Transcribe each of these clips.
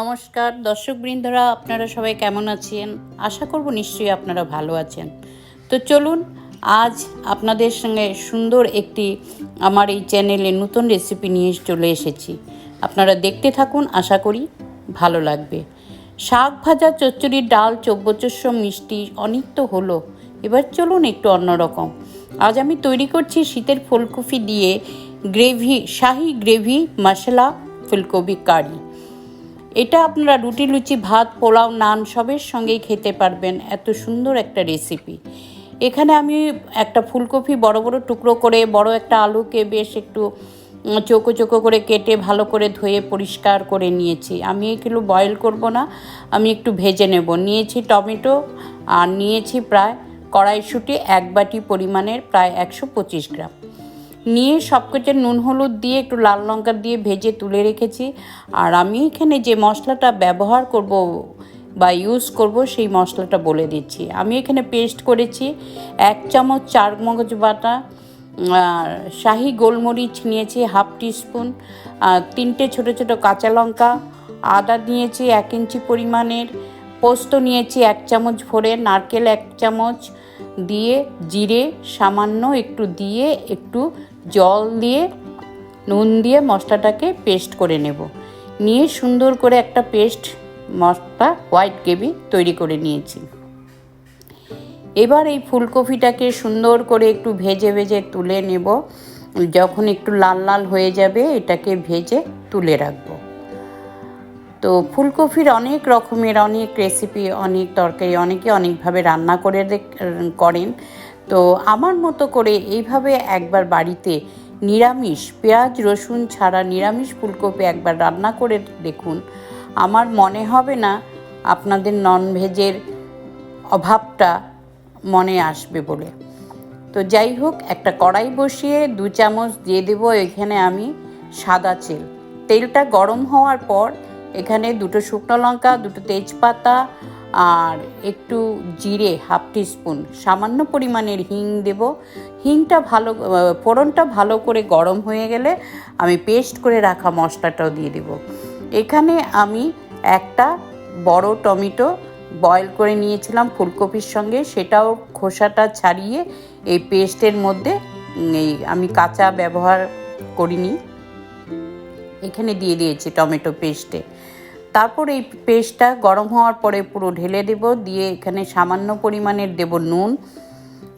নমস্কার। দর্শকবৃন্দরা, আপনারা সবাই কেমন আছেন? আশা করব নিশ্চয়ই আপনারা ভালো আছেন। তো চলুন, আজ আপনাদের সঙ্গে সুন্দর একটি আমার এই চ্যানেলে নতুন রেসিপি নিয়ে চলে এসেছি। আপনারা দেখতে থাকুন, আশা করি ভালো লাগবে। শাক ভাজা চচ্চড়ির ডাল চব্বচস্য মিষ্টি অনেক তো হলো। এবার চলুন একটু অন্যরকম আজ আমি তৈরি করছি শীতের ফুলকপি দিয়ে গ্রেভি, শাহি গ্রেভি, মশলা, ফুলকপি কারি। এটা আপনারা রুটি, লুচি, ভাত, পোলাও, নান সবের সঙ্গেই খেতে পারবেন। এত সুন্দর একটা রেসিপি এখানে আমি একটা ফুলকপি বড় বড় টুকরো করে, বড় একটা আলুকে বেশ একটু চৌকো চৌকো করে কেটে ভালো করে ধুয়ে পরিষ্কার করে নিয়েছি। আমি এগুলো বয়েল করব না, আমি একটু ভেজে নেব। নিয়েছি টমেটো আর নিয়েছি প্রায় কড়াইশুঁটি এক বাটি পরিমাণের, প্রায় একশো পঁচিশ গ্রাম। নিয়ে সব কিছু নুন, হলুদ দিয়ে একটু লাল লঙ্কা দিয়ে ভেজে তুলে রেখেছি। আর আমি এখানে যে মশলাটা ব্যবহার করব বা ইউজ করব, সেই মশলাটা বলে দিচ্ছি। আমি এখানে পেস্ট করেছি এক চামচ চার মগজ বাটা শাহি গোলমরিচ নিয়েছি হাফ টিস্পুন তিনটে ছোট ছোট কাঁচা লঙ্কা, আদা নিয়েছি এক ইঞ্চি পরিমাণের, পোস্ত নিয়েছি এক চামচ ভরে, নারকেল এক চামচ দিয়ে, জিরে সামান্য একটু দিয়ে একটু জল দিয়ে, নুন দিয়ে মশলাটাকে পেস্ট করে নেব। নিয়ে সুন্দর করে একটা পেস্ট মশলা হোয়াইট গ্রেভি তৈরি করে নিয়েছি। এবার এই ফুলকপিটাকে সুন্দর করে একটু ভেজে ভেজে তুলে নেব। যখন একটু লাল লাল হয়ে যাবে, এটাকে ভেজে তুলে রাখব। তো ফুলকপির অনেক রকমের, অনেক রেসিপি অনেক তরকারি, অনেকে অনেকভাবে রান্না করে করেন। তো আমার মতো করে এইভাবে একবার বাড়িতে নিরামিষ পেঁয়াজ, রসুন ছাড়া নিরামিষ ফুলকপি একবার রান্না করে দেখুন। আমার মনে হবে না আপনাদের ননভেজের অভাবটা মনে আসবে বলে। তো যাই হোক, একটা কড়াই বসিয়ে দু চামচ দিয়ে দেবো এখানে আমি সাদা তেল। তেলটা গরম হওয়ার পর এখানে দুটো শুকনো লঙ্কা, দুটো তেজপাতা আর একটু জিরে হাফ টিস্পুন, সামান্য পরিমাণের হিং দেব। হিংটা ভালো, ফোড়নটা ভালো করে গরম হয়ে গেলে আমি পেস্ট করে রাখা মশলাটাও দিয়ে দেব। এখানে আমি একটা বড় টমেটো বয়েল করে নিয়েছিলাম ফুলকপির সঙ্গে। সেটাও খোসাটা ছাড়িয়ে এই পেস্টের মধ্যে এই আমি কাঁচা ব্যবহার করিনি। এখানে দিয়ে দিয়েছি টমেটো পেস্টে। তারপর এই পেস্টটা গরম হওয়ার পরে পুরো ঢেলে দেব, দিয়ে এখানে সামান্য পরিমাণের দেব নুন।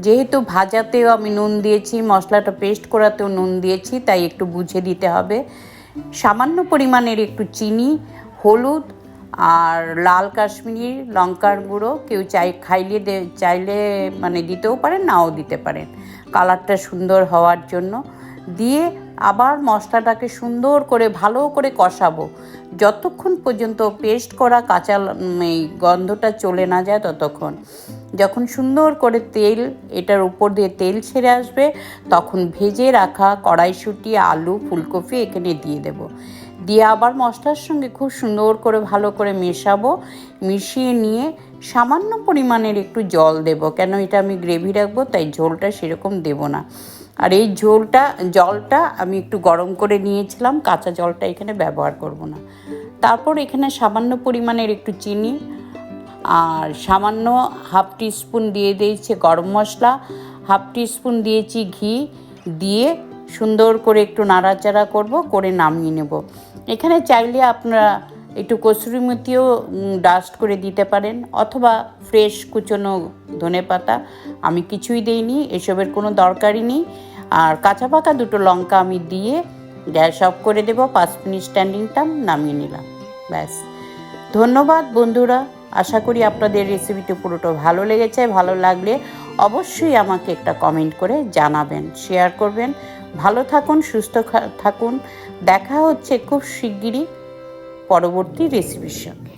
যেহেতু ভাজাতেও আমি নুন দিয়েছি, মশলাটা পেস্ট করাতেও নুন দিয়েছি, তাই একটু বুঝে দিতে হবে। সামান্য পরিমাণের একটু চিনি, হলুদ আর লাল কাশ্মীরি লঙ্কার গুঁড়ো, কেউ চাই, খাইলে চাইলে মানে দিতেও পারেন, নাও দিতে পারেন। কালারটা সুন্দর হওয়ার জন্য। দিয়ে আবার মশলাটাকে সুন্দর করে, ভালো করে কষাবো। যতক্ষণ পর্যন্ত পেস্ট করা কাঁচা এই গন্ধটা চলে না যায় ততক্ষণ। যখন সুন্দর করে তেল, এটার উপর দিয়ে তেল ছেড়ে আসবে, তখন ভেজে রাখা কড়াইশুঁটি, আলু, ফুলকপি এখানে দিয়ে দেব। দিয়ে আবার মশলার সঙ্গে খুব সুন্দর করে, ভালো করে মেশাবো। মিশিয়ে নিয়ে সামান্য পরিমাণের একটু জল দেব। কেন এটা আমি গ্রেভি রাখব, তাই ঝোলটা সেরকম দেব না। আর এই ঝোলটা, জলটা আমি একটু গরম করে নিয়েছিলাম, কাঁচা জলটা এখানে ব্যবহার করব না। তারপর এখানে সামান্য পরিমাণের একটু চিনি আর সামান্য হাফ টি স্পুন দিয়ে দিয়েছে গরম মশলা, হাফ টিস্পুন দিয়েছি ঘি দিয়ে সুন্দর করে একটু নাড়াচাড়া করব, করে নামিয়ে নেব। এখানে চাইলে আপনারা একটু কসুরি মেথিও ডাস্ট করে দিতে পারেন অথবা ফ্রেশ কুচনো ধনে পাতা আমি কিছুই দেইনি, এসবের কোনো দরকারই নেই। আর কাঁচা পাকা দুটো লঙ্কা আমি দিয়ে গ্যাস অফ করে দেবো, পাঁচ মিনিট স্ট্যান্ডিং টাইম নামিয়ে নিলাম। ব্যাস। ধন্যবাদ বন্ধুরা, আশা করি আপনাদের রেসিপিটি পুরোটা ভালো লেগেছে, ভালো লাগলে অবশ্যই আমাকে একটা কমেন্ট করে জানাবেন শেয়ার করবেন। ভালো থাকুন, সুস্থ থাকুন। দেখা হচ্ছে খুব শিগগিরই পরবর্তী রেসিপির সঙ্গে।